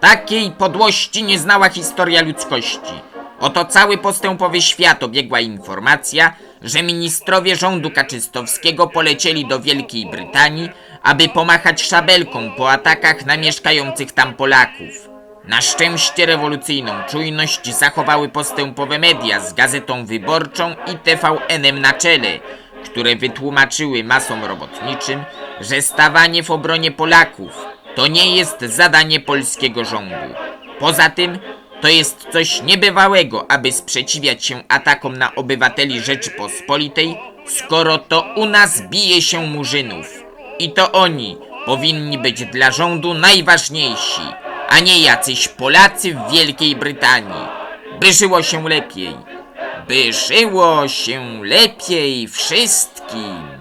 Takiej podłości nie znała historia ludzkości. Oto cały postępowy świat obiegła informacja, że ministrowie rządu Kaczystowskiego polecieli do Wielkiej Brytanii, aby pomachać szabelką po atakach na mieszkających tam Polaków. Na szczęście rewolucyjną czujność zachowały postępowe media z Gazetą Wyborczą i TVN-em na czele, które wytłumaczyły masom robotniczym, że stawanie w obronie Polaków to nie jest zadanie polskiego rządu. Poza tym, to jest coś niebywałego, aby sprzeciwiać się atakom na obywateli Rzeczypospolitej, skoro to u nas bije się murzynów. I to oni powinni być dla rządu najważniejsi, a nie jacyś Polacy w Wielkiej Brytanii. By żyło się lepiej. By żyło się lepiej wszystkim.